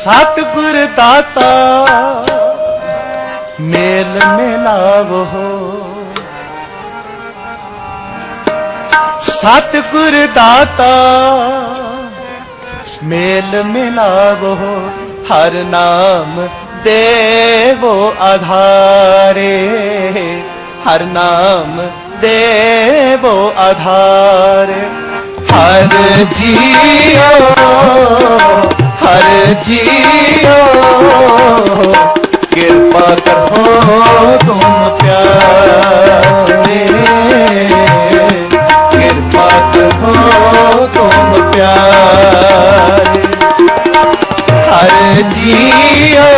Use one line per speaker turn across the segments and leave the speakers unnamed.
ਸਤਿਗੁਰ ਦਾਤਾ, ਮੇਲ ਮਿਲਾਵੋ। ਸਤਿਗੁਰ ਦਾਤਾ, ਮੇਲ ਮਿਲਾਵੋ, ਹਰ ਨਾਮ ਦੇਵੋ ਆਧਾਰੇ। ਹਰ ਨਾਮ ਦੇਵੋ ਆਧਾਰ। ਹਰ ਜੀਓ ਹਰ ਜੀਓ ਕਿਰਪਾ ਕਰੋ ਤੁਮ ਪਿਆਰੇ। ਕਿਰਪਾ ਕਰੋ ਤੁਮ ਪਿਆਰੇ। ਹਰ ਜੀਓ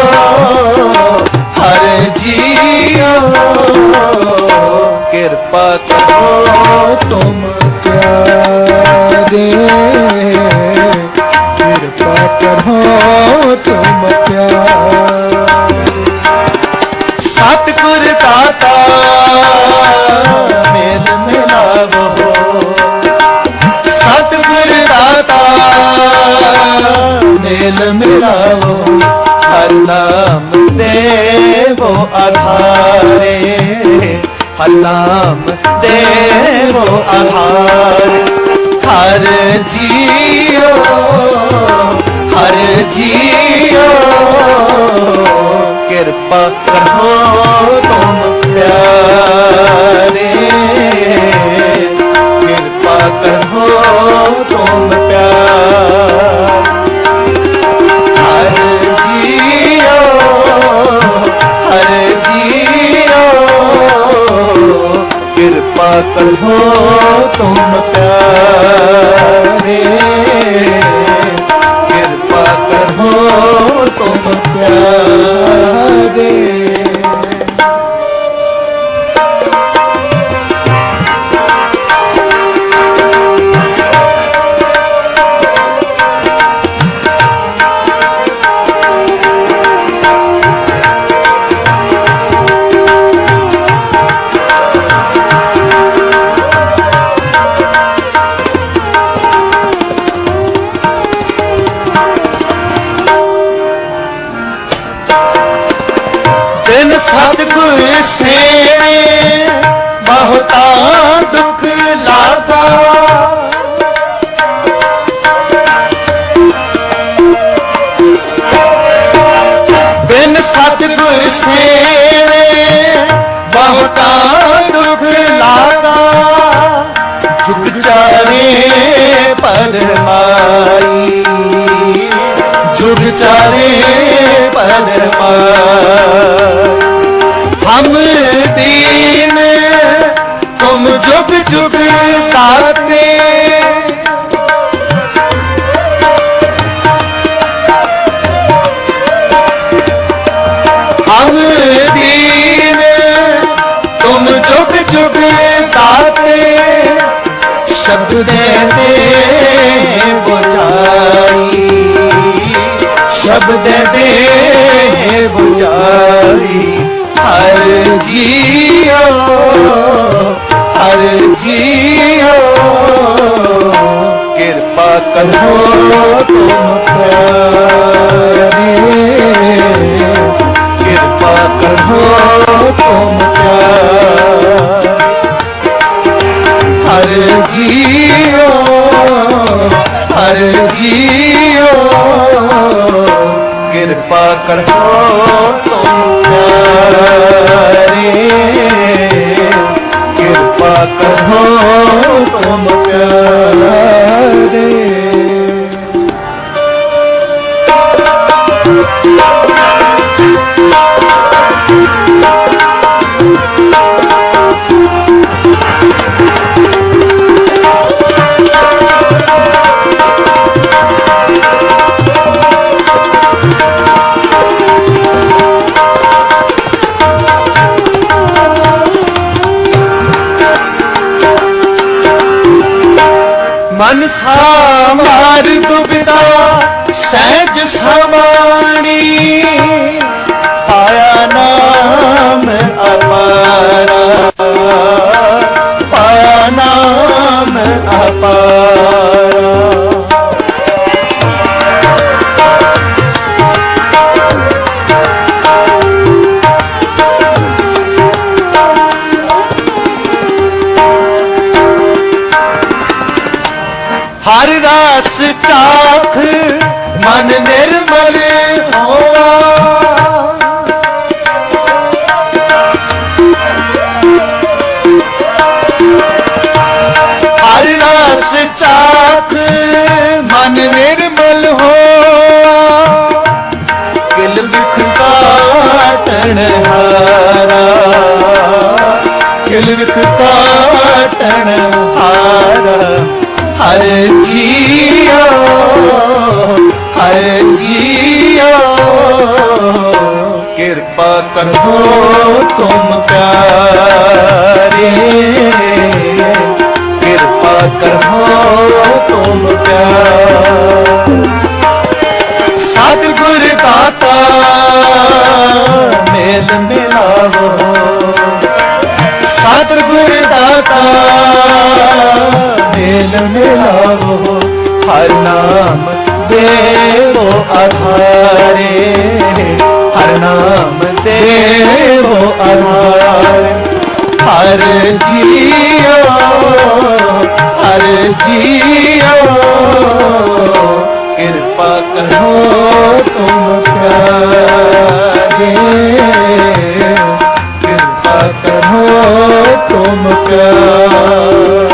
ਮੇਲ ਮਿਲਾਵੋ ਹਰ ਨਾਮ ਦੇਵੋ ਆਧਾਰੇ ਹਰ ਨਾਮ ਦੇਵੋ ਆਧਾਰ, ਹਰ ਜੀਓ ਹਰ ਜੀਓ। ਕਿਰਪਾ ਕਰੋ ਤੁਮ ਪਿਆਰੇ। ਲਾਗਾ ਬਿਨ ਸਤਿਗੁਰ ਸੇਵੇ ਬਹੁਤਾ ਦੁਖ ਲਾਗਾ ਜੁਗ ਚਾਰੇ ਪਰਮਾਈ ਜੁਗ ਚਾਰੇ ਪਰਮਾਈ ਹਮ ਜੁਗ ਜੁਗ ਸ਼ਬਦ ਦੇ ਦੇ ਬੁਝਾਈ। ਸ਼ਬਦ ਦੇ ਬੁਝਾਈ। ਹਰ ਜੀਓ ਹਰ ਜੀਓ। ਕਿਰਪਾ ਕਰੋ ਤੁਮ ਪਿਆਰੇ ਕਿਰਪਾ ਕਰੋ ਤੁਮ ਕਿਰਪਾ ਕਰੋ ਤੁਮ ਪਿਆਰੇ। ਮਨ ਸਾਮਾਰ ਦੁਬਿਦਾ ਸਹਿਜ ਸਮਾਣੀ। ਪਾਇਆ ਨਾਮ ਅਪਾਰਾ ਪਾਇਆ ਨਾਮ ਅਪਾਰਾ। ਮਨ ਨਿਰਮਲ ਹੋਆ। ਹਰ ਰਸ ਚਾਖ ਮਨ ਨਿਰਮਲ ਹੋਆ। ਕਿਲ ਵਿਖ ਕਾਟਣ ਹਾਰਾ। ਕਿਲ ਵਿਖ ਕਾਟਣ ਹਾਰਾ। ਹਰ ਜੀਓ ਹਰ ਜੀਓ, ਕਿਰਪਾ ਕਰੋ ਤੁਮ ਪਿਆਰੇ। ਕਿਰਪਾ ਕਰੋ ਤੁਮ ਪਿਆਰੇ। ਸਤਿਗੁਰ ਦਾਤਾ, ਮੇਲ ਮਿਲਾਵੋ। ਸਤਿਗੁਰ ਦਾਤਾ, ਮੇਲ ਮਿਲਾਵੋ। ਹਰ ਨਾਮ ਦੇਵੋ ਆਧਾਰੇ ਹਰ ਨਾਮ ਦੇਵੋ ਆਧਾਰੇ ਹਰ ਜੀਓ ਹਰ ਜੀਓ ਕਿਰਪਾ ਕਰੋ ਤੁਮ ਪਿਆਰੇ ਕਿਰਪਾ ਕਰੋ ਤੁਮ ਪਿਆਰੇ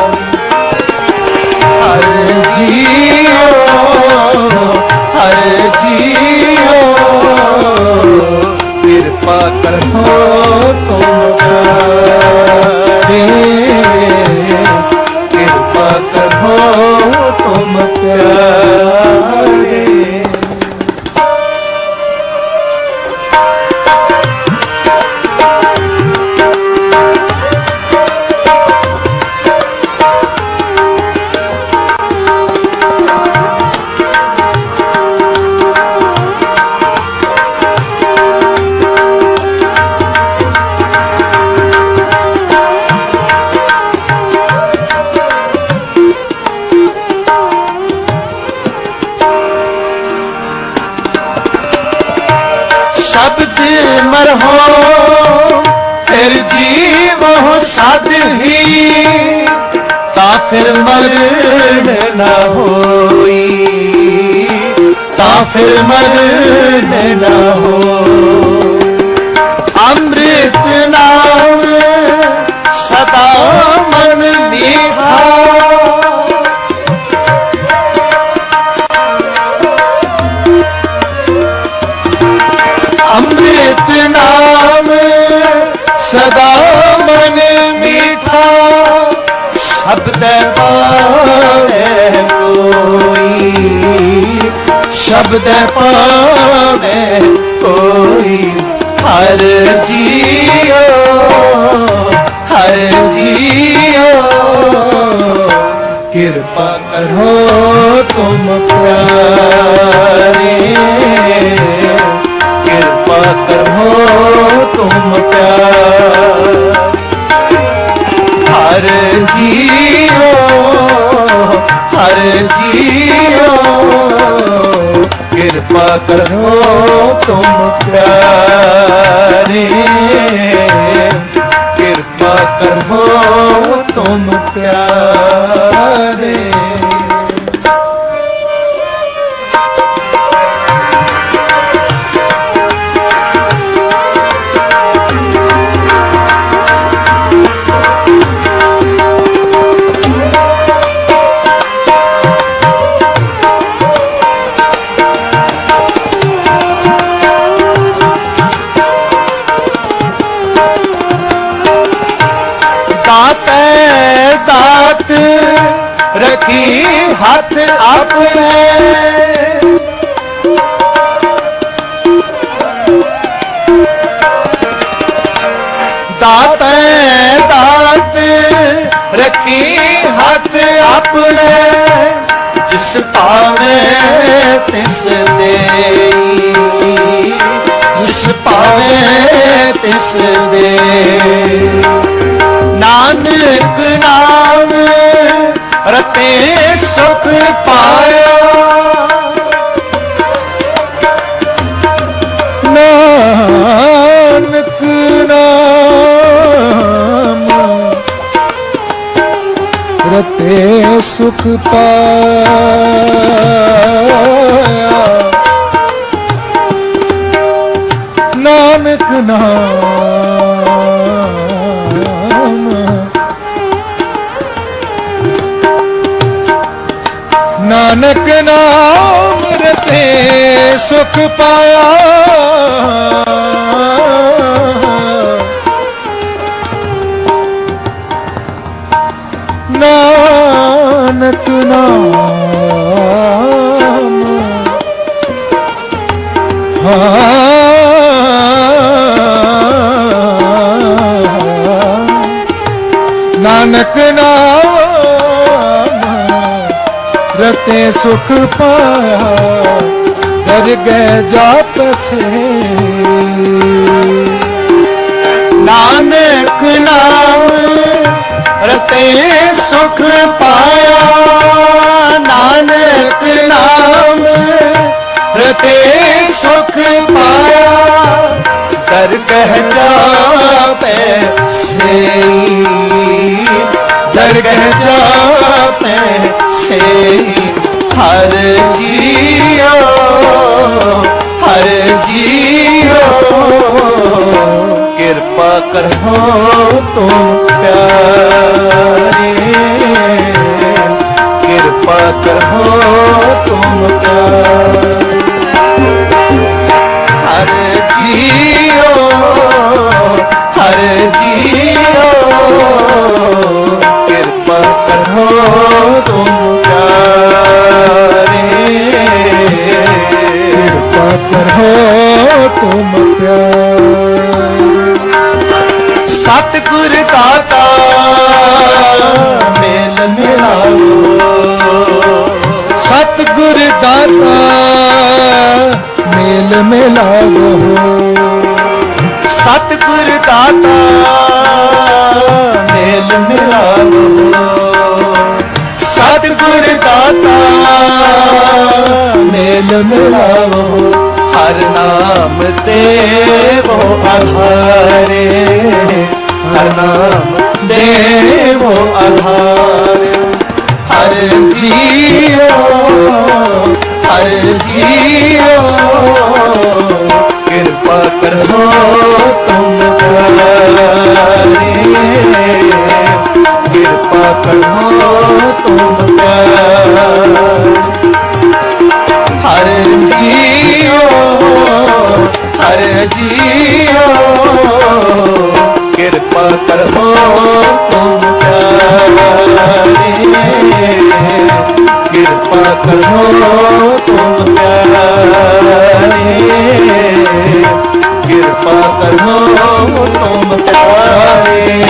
ਮਰ ਮਰਹੋ, ਫਿਰ ਜੀਵੋ ਸਦ ਹੀ। ਤਾਂ ਫਿਰ ਮਰਨ ਨਾ ਹੋਈ। ਤਾਂ ਫਿਰ ਮਰਨ ਨਾ ਹੋ ਸ਼ਬਦ ਪਾਵੇ, ਕੋਈ ਹਰ ਜੀਓ ਹਰ ਜੀਓ। ਕਿਰਪਾ ਕਰੋ ਤੁਮ ਪਿਆਰੇ, ਕਿਰਪਾ ਕਰੋ ਤੁਮ ਪਿਆਰ। ਹਰ ਜੀਓ ਹਰ ਜੀਓ ਕਿਰਪਾ ਕਰੋ ਤੁਮ ਪਿਆਰੇ। ਆਪਣੇ ਜਿਸ ਪਾਵੇ ਤਿਸ ਦੇਈ ਜਿਸ ਪਾਵੇ ਤਿਸ ਦੇ ਨਾਨਕ ਨਾਮ ਰਤੇ ਸੁਖ ਪਾਏ ਨਾਮ ਸੁਖ ਪਾਇਆ। ਨਾਨਕ ਨਾਮ। ਨਾਨਕ ਨਾਮ ਰਤੇ ਸੁਖ ਪਾਇਆ। ਤੇ ਸੁਖ ਪਾਇਆ ਦਰਗਹਿ ਜਾਪਸੇ ਨਾਨਕ ਨਾਮ ਰਤੇ ਸੁਖ ਪਾਇਆ, ਨਾਨਕ ਨਾਮ ਰਤੇ ਸੁਖ ਪਾਇਆ, ਕਰ ਕਹਿ ਜਾਪੈ ਸਈ ਦਰ ਕਹਿ ਜਾਪੈ ਸਈ ਹਰ ਜੀਓ ਹਰ ਜੀਓ। ਕਿਰਪਾ ਕਰੋ ਤੁਮ ਪਿਆਰੇ। ਕਿਰਪਾ ਕਰੋ ਤੁਮ ਪਿਆਰੇ। ਕਿਰਪਾ ਕਰੋ ਤੁਮ ਪਿਆਰੇ। ਸਤਿਗੁਰ ਦਾਤਾ, ਮੇਲ ਮਿਲਾਓ। ਸਤਿਗੁਰ ਦਾਤਾ, ਮੇਲ ਮਿਲਾਵੋ ਸਤਿਗੁਰ ਦਾਤਾ, ਮੇਲ ਮਿਲਾਵੋ ਸਤਿਗੁਰ ਦਾਤਾ ਮੇਲ ਮਿਲਾਵੋ ਹਰ ਨਾਮ ਦੇਵੋ ਆਧਾਰੇ। ਹਰ ਨਾਮ ਦੇਵੋ ਆਧਾਰ। ਹਰ ਜੀਓ ਹਰ ਜੀਓ, ਕਿਰਪਾ ਕਰੋ ਤੁਮ ਪਿਆਰੇ। ਕਿਰਪਾ ਕਰੋ ਤੁਮ ਪਿਆਰੇ। ਹਰ ਜੀਓ ਹਰ ਜੀਓ। ਕਿਰਪਾ ਕਰੋ ਤੁਮ ਪਿਆਰੇ। ਕਿਰਪਾ ਕਰੋ ਤੁਮ ਪਿਆਰੇ। ਕਿਰਪਾ ਕਰੋ ਤੁਮ ਪਿਆਰੇ।